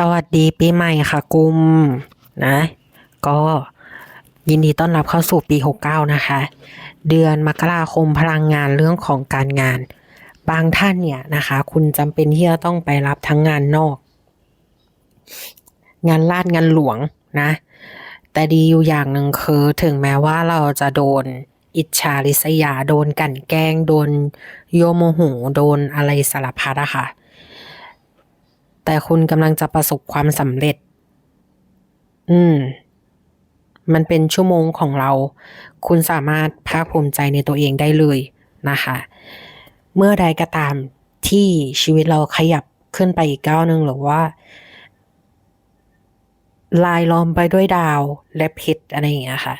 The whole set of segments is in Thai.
สวัสดีปีใหม่ค่ะกุมนะ ก็ยินดีต้อนรับเข้าสู่ปี 69 นะคะ เดือนมกราคมพลังงานเรื่องของการงาน บางท่านเนี่ยนะคะ คุณจำเป็นที่จะต้องไปรับทั้งงานนอก งานลาดงานหลวงนะ แต่ดีอยู่อย่างหนึ่งคือถึงแม้ว่าเราจะโดนอิจฉาริษยา โดนกันแกล้ง โดนโยโมโหโดนอะไรสารพัดอะค่ะ แต่คุณกำลังจะประสบความสำเร็จ อืม มันเป็นชั่วโมงของเรา คุณสามารถภาคภูมิใจในตัวเองได้เลยนะคะ เมื่อใดก็ตามที่ชีวิตเราขยับขึ้นไปอีกก้าวหนึ่งหรือว่า ลายล้อมไปด้วยดาวและเพชรอะไรอย่างเงี้ยค่ะ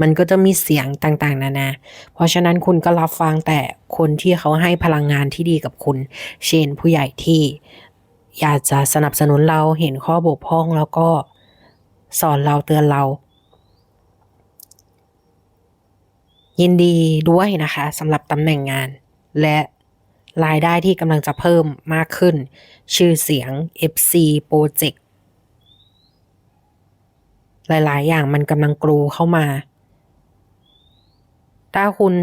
มันก็จะมีเสียงต่างๆ นานา เพราะฉะนั้นคุณก็รับฟังแต่คนที่เขาให้พลังงานที่ดีกับคุณ เช่นผู้ใหญ่ที่ อยากจะสนับสนุนเราเห็นข้อบกพร่องแล้วก็สอนเราเตือนเรา ยินดีด้วยนะคะสำหรับตำแหน่งงาน และรายได้ที่กำลังจะเพิ่มมากขึ้น ชื่อเสียง FC Project หลายๆ อย่างมันกำลังกรูเข้ามา ถ้าคุณ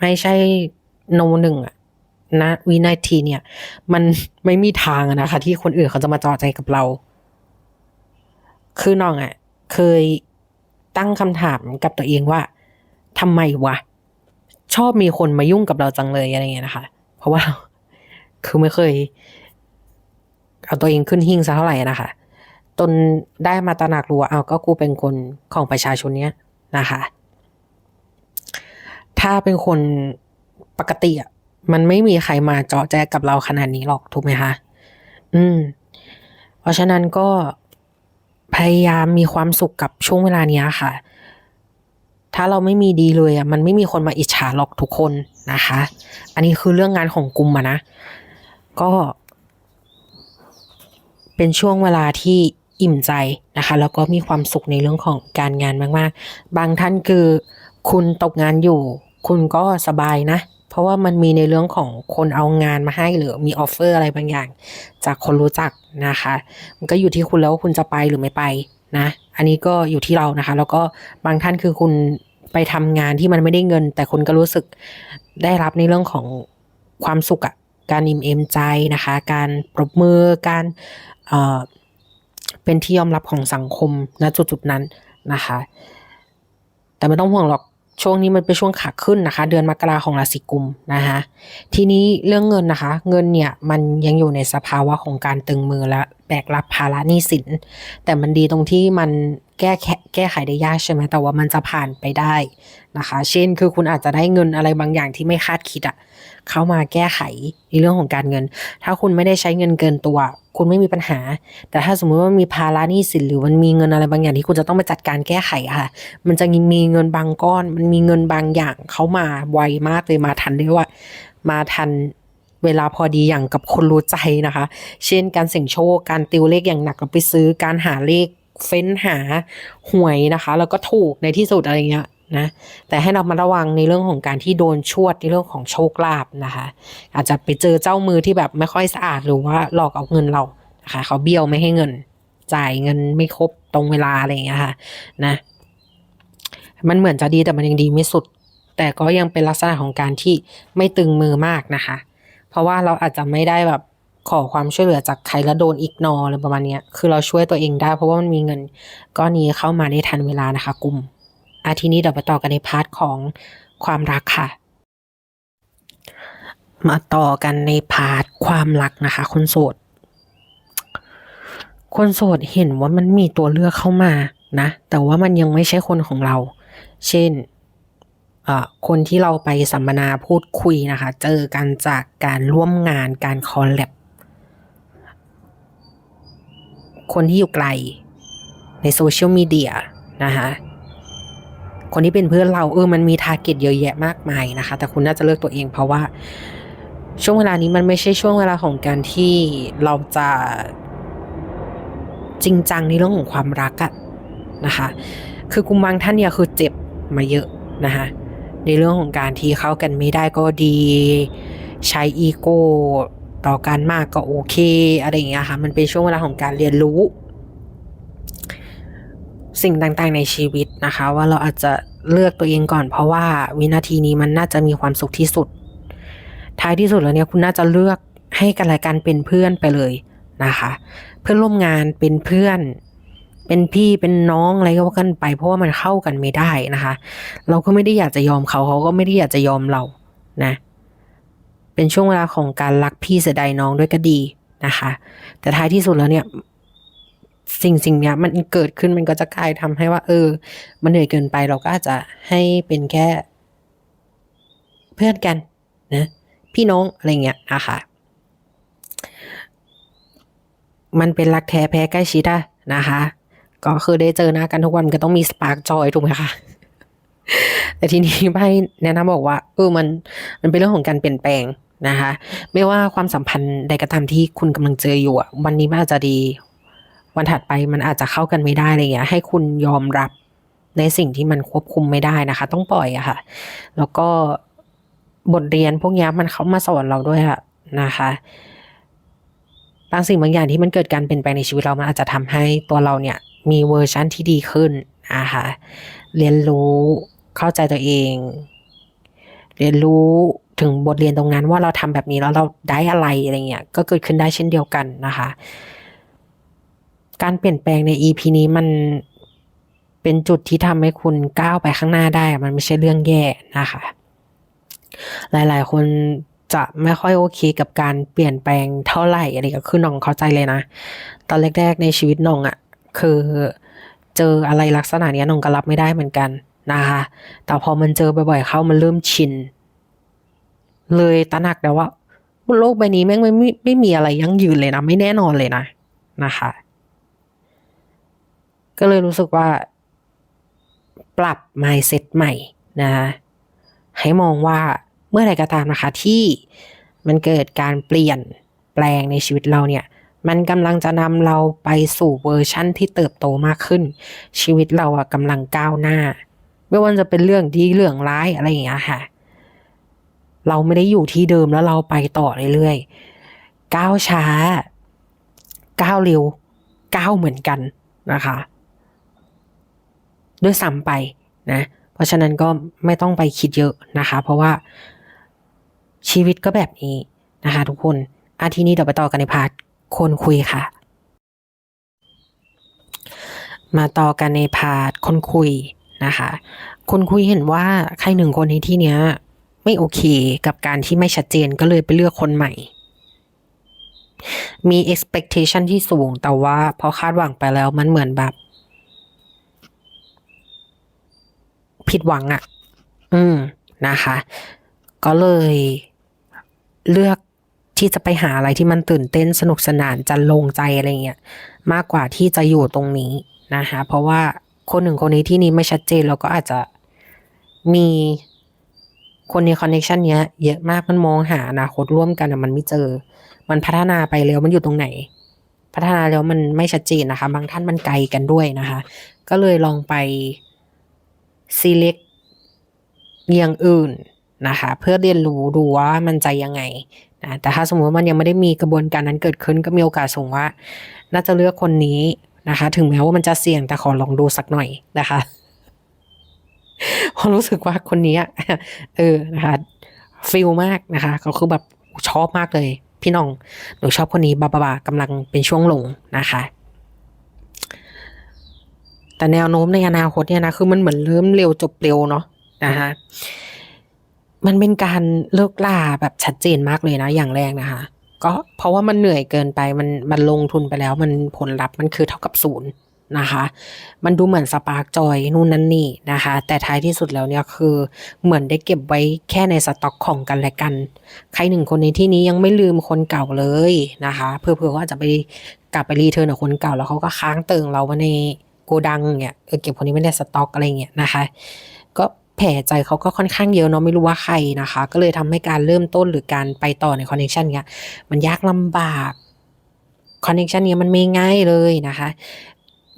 ไม่ใช่โนหนึ่งอะ นะวินาทีเนี่ย มันไม่มีทางอะนะคะ ที่คนอื่นเขาจะมาจอใจกับเรา คือน้องอะเคยตั้งคำถามกับตัวเองว่าทำไมวะ ชอบมีคนมายุ่งกับเราจังเลยอะไรเงี้ยนะคะ เพราะว่า คือไม่เคย เอาตัวเองขึ้นหิ้งซะเท่าไหร่นะคะจนได้มาตระหนักรู้ว่าเอาก็กูเป็นคนของประชาชนเนี้ยนะคะ ถ้าเป็นคนปกติอะ มันไม่มีใครมาเจาะแจกับเราขนาดนี้หรอกถูกไหมคะอืม เพราะฉะนั้นก็พยายามมีความสุขกับช่วงเวลานี้ค่ะ ถ้าเราไม่มีดีเลยอะมันไม่มีคนมาอิจฉาหรอกทุกคนนะคะ อันนี้คือเรื่องงานของกลุ่มอะนะ ก็ เป็นช่วงเวลาที่อิ่มใจนะคะ แล้วก็มีความสุขในเรื่องของการงานมาก ๆ บางท่านคือ คุณตกงานอยู่ คุณก็สบายนะ ราะว่ามันมีในเรื่องของคนเอางานมาให้หรือมีออฟเฟอร์อะไรบางอย่าง จากคนรู้จักนะคะ มันก็อยู่ที่คุณแล้วว่าคุณจะไปหรือไม่ไปนะ อันนี้ก็อยู่ที่เรานะคะ แล้วก็บางท่านคือคุณไปทำงานที่มันไม่ได้เงิน แต่คุณก็รู้สึกได้รับในเรื่องของความสุขอะการอิ่มเอมใจนะคะ การปรบมือการเเป็นที่ยอมรับของสังคมณจุดๆนั้นนะคะ แต่ไม่ต้องห่วงหรอก ช่วงนี้มันเป็นช่วงขาขึ้นนะคะ เดือนมกราของราศีกุมนะคะทีนี้เรื่องเงินนะคะ เงินเนี่ยมันยังอยู่ในสภาวะของการตึงมือและแบกรับภาระหนี้สิน แต่มันดีตรงที่มัน แก้แค่แก้ไขได้ยากใช่ไหมแต่ว่ามันจะผ่านไปได้นะคะ เช่นคือคุณอาจจะได้เงินอะไรบางอย่างที่ไม่คาดคิดอะเข้ามาแก้ไขในเรื่องของการเงิน ถ้าคุณไม่ได้ใช้เงินเกินตัว คุณไม่มีปัญหา แต่ถ้าสมมติว่ามีภาระหนี้สินหรือมันมีเงินอะไรบางอย่างที่คุณจะต้องไปจัดการแก้ไขค่ะ มันจะมีเงินบางก้อน มันมีเงินบางอย่างเข้ามาไวมากเลยมาทันเรียกว่า มาทันเวลาพอดีอย่างกับคนรู้ใจนะคะ เช่นการเสี่ยงโชค การติวเลขอย่างหนักเราไปซื้อ การหาเลข เฟ้นหาหวยนะคะ แล้วก็ถูกในที่สุดอะไรเงี้ยนะแต่ให้เรามาระวังในเรื่องของการที่โดนชวดในเรื่องของโชคลาภนะคะ อาจจะไปเจอเจ้ามือที่แบบไม่ค่อยสะอาดหรือว่าหลอกเอาเงินเรานะคะเขาเบี้ยวไม่ให้เงิน จ่ายเงินไม่ครบตรงเวลาอะไรอย่างเงี้ยค่ะนะ มันเหมือนจะดีแต่มันยังดีไม่สุด แต่ก็ยังเป็นลักษณะของการที่ไม่ตึงมือมากนะคะ เพราะว่าเราอาจจะไม่ได้แบบ ขอความช่วยเหลือจากใครแล้วโดนอีกนออะไรประมาณนี้คือเราช่วยตัวเองได้เพราะว่ามันมีเงินก้อนนี้เข้ามาได้ทันเวลานะคะ กลุ่มอาทีนี้เดี๋ยวไปต่อกันในพาร์ทของความรักค่ะ มาต่อกันในพาร์ทความรักนะคะ คนโสด คนโสดเห็นว่ามันมีตัวเลือกเข้ามานะ แต่ว่ามันยังไม่ใช่คนของเรา เช่นคนที่เราไปสัมมนาพูดคุยนะคะ เจอกันจากการร่วมงานการคอลแลบ คนที่อยู่ไกล ในโซเชียลมีเดียนะคะคนที่เป็นเพื่อนเราเออมันมีทาร์เก็ตเยอะแยะมากมายนะคะ แต่คุณน่าจะเลือกตัวเองเพราะว่าช่วงเวลานี้มันไม่ใช่ช่วงเวลาของการที่เราจะจริงจังในเรื่องของความรักอะนะคะ คือกุมบางท่านเนี่ยคือเจ็บมาเยอะนะคะในเรื่องของการที่เข้ากันไม่ได้ก็ดี ใช้อีโก้ ต่อกันมากก็โอเค อะไรอย่างเงี้ยค่ะ มันเป็นช่วงเวลาของการเรียนรู้ สิ่งต่างๆในชีวิตนะคะ ว่าเราอาจจะเลือกตัวเองก่อน เพราะว่าวินาทีนี้มันน่าจะมีความสุขที่สุด ท้ายที่สุดแล้วเนี่ยคุณน่าจะเลือกให้กันและกันเป็นเพื่อนไปเลยนะคะ เพื่อนร่วมงานเป็นเพื่อน เป็นพี่เป็นน้องอะไรก็ว่ากันไป เพราะว่ามันเข้ากันไม่ได้นะคะ เราก็ไม่ได้อยากจะยอมเขาเขาก็ไม่ได้อยากจะยอมเรานะ เป็นช่วงเวลาของการรักพี่เสียดายน้องด้วยก็ดีนะคะ แต่ท้ายที่สุดแล้วเนี่ยสิ่งสิ่งเนี้ยมันเกิดขึ้นมันก็จะกลายทำให้ว่า เออ มันเหนื่อยเกินไปเราก็อาจจะให้เป็นแค่ เพื่อนกันนะ พี่น้องอะไรเงี้ยนะคะมันเป็นรักแท้แพ้ใกล้ชิดอะนะคะ ก็คือได้เจอหน้ากันทุกวันมันก็ต้องมีสปาร์กจอยถูกไหมคะ แต่ทีนี้ไพ่แนะนำบอกว่าเออมันมันเป็นเรื่องของการเปลี่ยนแปลงนะคะ ไม่ว่าความสัมพันธ์ใดก็ตามที่คุณกำลังเจออยู่อะวันนี้มันอาจจะดี วันถัดไปมันอาจจะเข้ากันไม่ได้อะไรเงี้ย ให้คุณยอมรับในสิ่งที่มันควบคุมไม่ได้นะคะ ต้องปล่อยอะค่ะ แล้วก็บทเรียนพวกนี้มันเข้ามาสอนเราด้วยอะนะคะบางสิ่งบางอย่างที่มันเกิดการเปลี่ยนแปลงในชีวิตเรามันอาจจะทำให้ตัวเราเนี่ย มีเวอร์ชันที่ดีขึ้นนะคะเรียนรู้ เข้าใจตัวเอง เรียนรู้ถึงบทเรียนตรงนั้นว่าเราทำแบบนี้แล้วเราได้อะไรอะไรเงี้ยก็เกิดขึ้นได้เช่นเดียวกันนะคะ การเปลี่ยนแปลงใน EP นี้มันเป็นจุดที่ทำให้คุณก้าวไปข้างหน้าได้ มันไม่ใช่เรื่องแย่นะคะ หลายๆ คนจะไม่ค่อยโอเคกับการเปลี่ยนแปลงเท่าไหร่อะไรก็คือน้องเข้าใจเลยนะ ตอนแรกๆในชีวิตน้องอะ่ะ คือเจออะไรลักษณะนี้น้องก็รับไม่ได้เหมือนกัน นะคะ แต่พอมันเจอบ่อยๆเข้ามันเริ่มชิน เลยตระหนักแล้วว่าบนโลกใบนี้แม่งไม่ไม่ไม่มีอะไรยั่งยืนเลยนะ ไม่แน่นอนเลยนะนะคะ ก็เลยรู้สึกว่า ปรับ mindset ใหม่นะให้มองว่าเมื่อไรก็ตามนะคะ ที่มันเกิดการเปลี่ยนแปลงในชีวิตเราเนี่ย มันกำลังจะนำเราไปสู่เวอร์ชั่นที่เติบโตมากขึ้น ชีวิตเราอะกำลังก้าวหน้า ไม่ว่าจะเป็นเรื่องดีเรื่องร้ายอะไรอย่างเงี้ยค่ะ เราไม่ได้อยู่ที่เดิมแล้วเราไปต่อเรื่อยๆก้าวช้าก้าวเร็วก้าวเหมือนกันนะคะ ด้วยซ้ำไปนะ เพราะฉะนั้นก็ไม่ต้องไปคิดเยอะนะคะ เพราะว่าชีวิตก็แบบนี้นะคะ ทุกคนอาทีนี้เดี๋ยวไปต่อกันในพาร์ทคนคุยค่ะ มาต่อกันในพาร์ทคนคุย นะคะ คนคุยเห็นว่าใครหนึ่งคนในที่เนี้ย ไม่โอเคกับการที่ไม่ชัดเจนก็เลยไปเลือกคนใหม่ มี expectation ที่สูงแต่ว่าพอคาดหวังไปแล้วมันเหมือนแบบ ผิดหวังอะ่ะ อืมนะคะ ก็เลยเลือกที่จะไปหาอะไรที่มันตื่นเต้นสนุกสนานจันลงใจอะไรเงี้ยมากกว่าที่จะอยู่ตรงนี้นะคะ เพราะว่า คนหนึ่งคนนี้ที่นี้ไม่ชัดเจนเราก็อาจจะมีคนในคอนเนคชันเนี้ยเยอะมากมันมองหาอนาคตร่วมกันมันไม่เจอ มันพัฒนาไปแล้วมันอยู่ตรงไหน พัฒนาแล้วมันไม่ชัดเจนนะคะ บางท่านมันไกลกันด้วยนะคะ ก็เลยลองไป select อย่างอื่นนะคะ เพื่อเรียนรู้ดูว่ามันใจยังไงนะแต่ถ้าสมมติว่ามันยังไม่ได้มีกระบวนการนั้นเกิดขึ้นก็มีโอกาสสูงว่า น่าจะเลือกคนนี้ นะคะ ถึงแม้ว่ามันจะเสี่ยงแต่ขอลองดูสักหน่อยนะคะพราะรู้สึกว่าคนนี้เออนะคะฟิลมากนะคะ ก็คือแบบชอบมากเลย พี่น้องหนูชอบคนนี้บาบาบากำลังเป็นช่วงลงนะคะ แต่แนวโน้มในอนาคตเนี่ยนะคือมันเหมือนเริ่มเร็วจบเร็วเนาะนะคะมันเป็นการเลิกล่าแบบชัดเจนมากเลยนะอย่างแรกนะคะ ก็เพราะว่ามันเหนื่อยเกินไปมันมันลงทุนไปแล้ว มันผลลัพธ์มันคือเท่ากับศูนย์นะคะ มันดูเหมือนสปาร์กจอยนู่นนั่นนี่นะคะ แต่ท้ายที่สุดแล้วเนี่ยคือเหมือนได้เก็บไว้แค่ในสต็อกของกันและกัน ใครหนึ่งคนในที่นี้ยังไม่ลืมคนเก่าเลยนะคะเพื่อๆว่าจะไปกลับไปรีเทิร์นกับคนเก่าแล้วเขาก็ค้างเติงเราไว้ในโกดังเนี่ยเออเก็บคนนี้ไม่ได้สต็อกอะไรเงี้ยนะคะ ก็ แผลใจเขาก็ค่อนข้างเยอะเนาะไม่รู้ว่าใครนะคะ ก็เลยทำให้การเริ่มต้นหรือการไปต่อในคอนเนคชันเนี้ยมันยากลำบากคอนเนคชันเนี้ยมันไม่ง่ายเลยนะคะ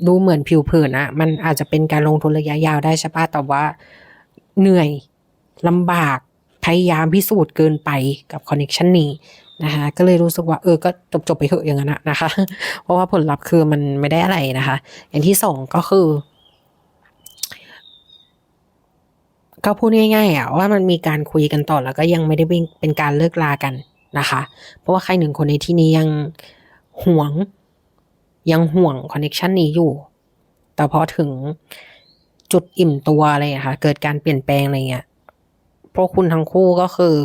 ดูเหมือนผิวเผินอะมันอาจจะเป็นการลงทุนระยะยาวได้ใช่ปะแต่ว่าเหนื่อยลำบากพยายามพิสูจน์เกินไปกับคอนเนคชันนี้นะคะก็เลยรู้สึกว่าเออก็จบจบๆไปเถอะอย่างนั้นนะคะ เพราะว่าผลลัพธ์คือมันไม่ได้อะไรนะคะ อย่างที่สองก็คือ ก็พูดง่ายๆอะว่ามันมีการคุยกันต่อแล้วก็ยังไม่ได้เป็นการเลิกลากันนะคะ เพราะว่าใครหนึ่งคนในที่นี้ยังห่วง ยังห่วงคอนเนคชันนี้อยู่ แต่พอถึงจุดอิ่มตัวอะไรอะค่ะ เกิดการเปลี่ยนแปลงอะไรเงี้ยพวกคุณทั้งคู่ก็คือ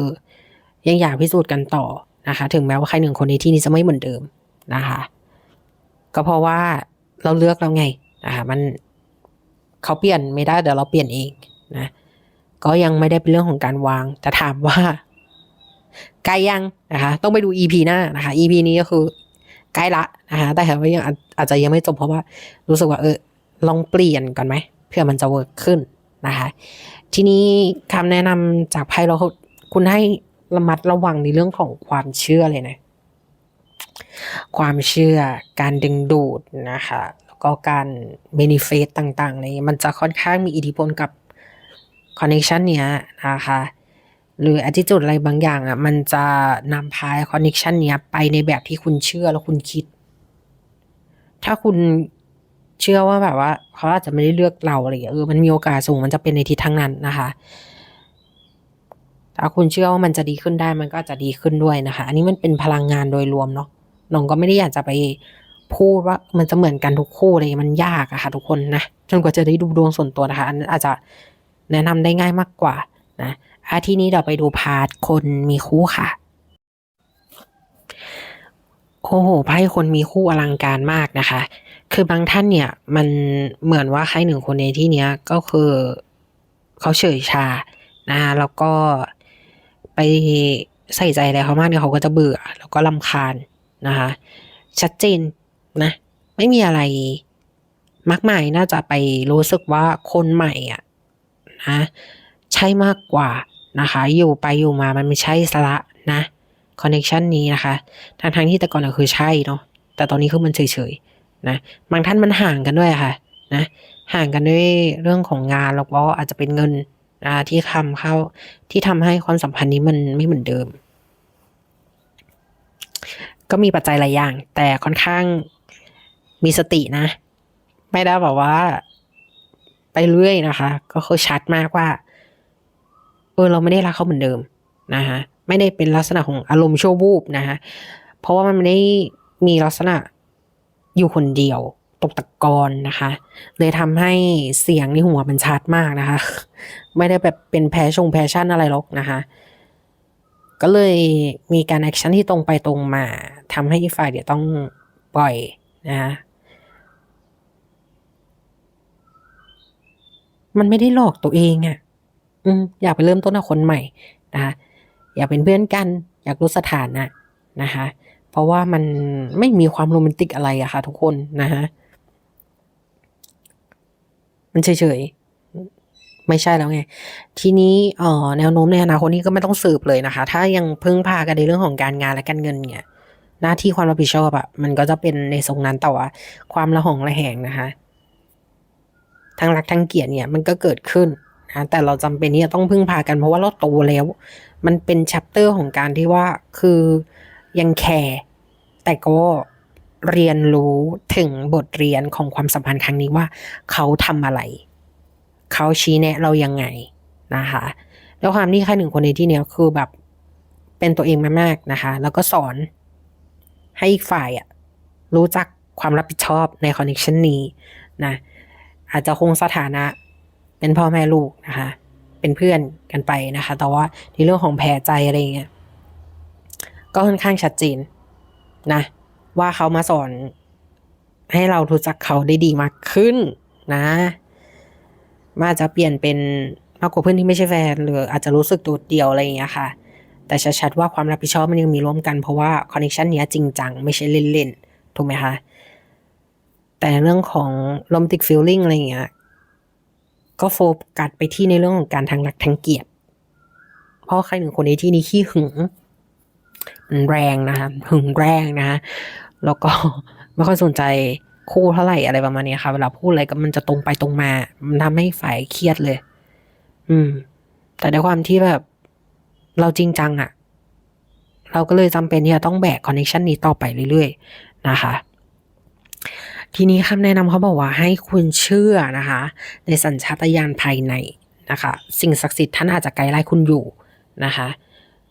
ยังอยากพิสูจน์กันต่อนะคะ ถึงแม้ว่าใครหนึ่งคนในที่นี้จะไม่เหมือนเดิมนะคะ ก็เพราะว่าเราเลือกแล้วไงนะคะมันเขาเปลี่ยนไม่ได้เดี๋ยวเราเปลี่ยนเองนะ ก็ยังไม่ได้เป็นเรื่องของการวาง แต่ถามว่าใกล้ยังนะคะ ต้องไปดู EP หน้านะคะ EP นี้ก็คือใกล้ละนะคะแต่ว่ายังอาจอาจจะยังไม่จบเพราะว่า รู้สึกว่าเออลองเปลี่ยนก่อนไหมเพื่อมันจะเวิร์กขึ้นนะคะ ทีนี้คำแนะนำจากไพ่เราคุณให้ระมัดระวังในเรื่องของความเชื่อเลยนะความเชื่อการดึงดูดนะคะ แล้วก็การเบนิเฟิตต่างๆอะไรเงี้ยมันจะค่อนข้างมีอิทธิพลกับ คอนเน t ชันเนี้ยนะคะ หรือ attitude อะไรบางอย่างอะ มันจะนำพาคอนเน t ชันเนี้ยไปในแบบที่คุณเชื่อแล้วคุณคิด ถ้าคุณเชื่อว่าแบบว่าเขาอาจจะไม่ได้เลือกเราอะไรอย่างเงี้ยเออมันมีโอกาสสูงมันจะเป็นในทิศทางนั้นนะคะถ้าคุณเชื่อว่ามันจะดีขึ้นได้มันก็จะดีขึ้นด้วยนะคะ อันนี้มันเป็นพลังงานโดยรวมเนาะน้องก็ไม่ได้อยากจะไปพูดว่ามันจะเหมือนกันทุกคู่เลยมันยากอะค่ะ ทุกคนนะจนกว่าจะได้ดูดวงส่วนตัวนะคะ อันนั้นอาจจะ แนะนำได้ง่ายมากกว่านะอาทีนี้เราไปดูพาร์ทคนมีคู่ค่ะ โอ้โหไพ่คนมีคู่อลังการมากนะคะ คือบางท่านเนี่ยมันเหมือนว่าใครหนึ่งคนในที่เนี้ยก็คือเขาเฉยชานะแล้วก็ไปใส่ใจอะไรเขามากเนี่ยเขาก็จะเบื่อ แล้วก็ลำคาญนะคะ ชัดเจนนะ ไม่มีอะไรมากมายน่าจะไปรู้สึกว่าคนใหม่อะ นะใช่มากกว่านะคะ อยู่ไปอยู่มามันไม่ใช่สละนะคอนเน t ชันนี้นะคะทางทางที่แต่ก่อนก็คือใช่เนาะแต่ตอนนี้คือมันเฉยๆนะบางท่านมันห่างกันด้วยค่ะนะห่างกันด้วยเรื่องของงานแล้วก็อาจจะเป็นเงินนะที่ทำเข้าที่ทำให้ความสัมพันธ์นี้มันไม่เหมือนเดิม ก็มีปัจจัยหลายอย่าง แต่ค่อนข้างมีสตินะ ไม่ได้แบบว่า ไปเรื่อยนะคะ ก็คือชัดมากว่า เออเราไม่ได้รักเขาเหมือนเดิมนะคะไม่ได้เป็นลักษณะของอารมณ์ชั่ววูบนะคะเพราะว่ามันไม่ได้มีลักษณะอยู่คนเดียวตกตะกอนนะคะ เลยทำให้เสียงในหัวมันชัดมากนะคะ ไม่ได้แบบเป็นแพชชงแพชชั่นอะไรหรอกนะคะ ก็เลยมีการแอคชั่นที่ตรงไปตรงมาทำให้อีกฝ่ายเดี๋ยวต้องปล่อยนะคะ มันไม่ได้หลอกตัวเองอะ่ะ อืม อยากไปเริ่มต้นกับคนใหม่นะคะอยากเป็นเพื่อนกัน อยากรู้สถานะนะคะ เพราะว่ามันไม่มีความโรแมนติกอะไรอะค่ะ ทุกคนนะคะมันเฉยๆ ไม่ใช่แล้วไง ทีนี้เอ่อแนวโน้มในอนาคตนี้ก็ไม่ต้องสืบเลยนะคะ ถ้ายังพึ่งพากันในเรื่องของการงานและการเงินเนี่ย หน้าที่ความรับผิดชอบอะมันก็จะเป็นในทรงนั้นแต่ว่าความละหองระแหงนะคะ ทั้งรักทั้งเกลียดเนี่ยมันก็เกิดขึ้นนะแต่เราจำเป็นที่จะต้องพึ่งพากันเพราะว่าเราโตแล้ว มันเป็นแชปเตอร์ของการที่ว่าคือยังแคร์แต่ก็เรียนรู้ถึงบทเรียนของความสัมพันธ์ครั้งนี้ว่า เขาทำอะไร เขาชี้แนะเรายังไงนะคะ แล้วความที่ใครหนึ่งคนในที่เนี้ยคือแบบเป็นตัวเองมากๆนะคะ แล้วก็สอนให้อีกฝ่ายอะรู้จักความรับผิดชอบในคอนเนคชันนี้นะ อาจจะคงสถานะ เป็นพ่อแม่ลูกนะคะ เป็นเพื่อนกันไปนะคะ แต่ว่าในเรื่องของแผลใจอะไรเงี้ยก็ค่อนข้างชัดเจนนะ ว่าเขามาสอนให้เรารู้จักเขาได้ดีมากขึ้นนะมาจจะเปลี่ยนเป็นมากกว่าเพื่อนที่ไม่ใช่แฟนหรืออาจจะรู้สึกโดดเดี่ยวอะไรอย่างเงี้ยค่ะ แต่ชัดๆว่าความรับผิดชอบมันยังมีร่วมกันเพราะว่าคอนเนคชันเนี้ยจริงจังไม่ใช่เล่นๆ ถูกไหมคะ แต่เรื่องของ romantic feeling อะไรอย่างเงี้ย ก็โฟกัสไปที่ในเรื่องของการทางรักทางเกียรติเพราะใครหนึ่งคนในที่นี้ขี้หึงมันแรงนะคะหึงแรงนะคะแล้วก็ไม่ค่อยสนใจคู่เท่าไหร่อะไรประมาณนี้ค่ะ เวลาพูดอะไรก็มันจะตรงไปตรงมา มันทำให้ฝ่ายเครียดเลย อืม แต่ด้วยความที่แบบ เราจริงจังอะเราก็เลยจำเป็นที่จะต้องแบกคอนเนคชันนี้ต่อไปเรื่อยๆ นะคะ ทีนี้คำแนะนำเขาบอกว่าให้คุณเชื่อนะคะ ในสัญชาตญาณภายในนะคะ สิ่งศักดิ์สิทธิ์ท่านอาจจะไกด์ไล่คุณอยู่นะคะ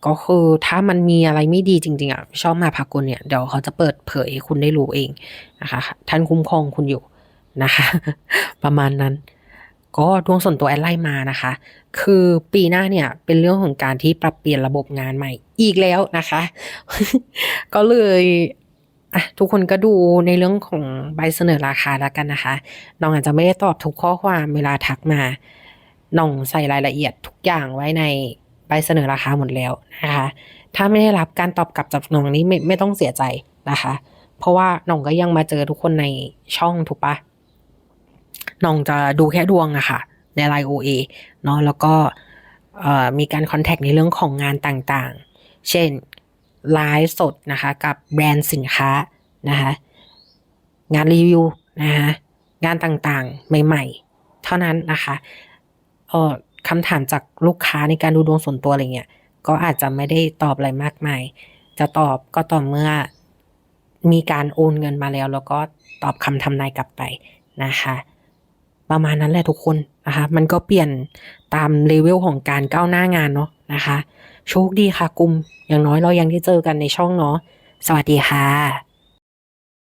ก็คือถ้ามันมีอะไรไม่ดีจริงๆอะชอบมาพากลเนี่ยเดี๋ยวเขาจะเปิดเผยให้คุณได้รู้เองนะคะ ท่านคุ้มครองคุณอยู่นะคะ ประมาณนั้น ก็ดวงส่วนตัวแอดไล่มานะคะ คือปีหน้าเนี่ยเป็นเรื่องของการที่ปรับเปลี่ยนระบบงานใหม่อีกแล้วนะคะ ก็เลย อะทุกคนก็ดูในเรื่องของใบเสนอราคาแล้วกันนะคะน้องอาจจะไม่ได้ตอบทุกข้อความเวลาทักมาน้องใส่รายละเอียดทุกอย่างไว้ในใบเสนอราคาหมดแล้วนะคะ ถ้าไม่ได้รับการตอบกลับจากน้องนี้ไม่ไม่ต้องเสียใจนะคะ เพราะว่าน้องก็ยังมาเจอทุกคนในช่องถูกปะน้องจะดูแค่ดวงอะค่ะ ในไลน์ OA เนาะแล้วก็มีการคอนแทคในเรื่องของงานต่างๆ เช่น ไลฟ์สดนะคะ กับแบรนด์สินค้านะคะงานรีวิวนะคะงานต่างๆ ใหม่ ๆ เท่านั้นนะคะเออคำถามจากลูกค้าในการดูดวงส่วนตัวอะไรเงี้ยก็อาจจะไม่ได้ตอบอะไรมากมาย จะตอบก็ต่อเมื่อมีการโอนเงินมาแล้ว แล้วก็ตอบคำทำนายกลับไปนะคะ ประมาณนั้นแหละทุกคนนะคะ มันก็เปลี่ยนตามเลเวลของการก้าวหน้างานเนาะนะคะ โชคดีค่ะกุม อย่างน้อยเรายังได้เจอกันในช่องเนาะ สวัสดีค่ะ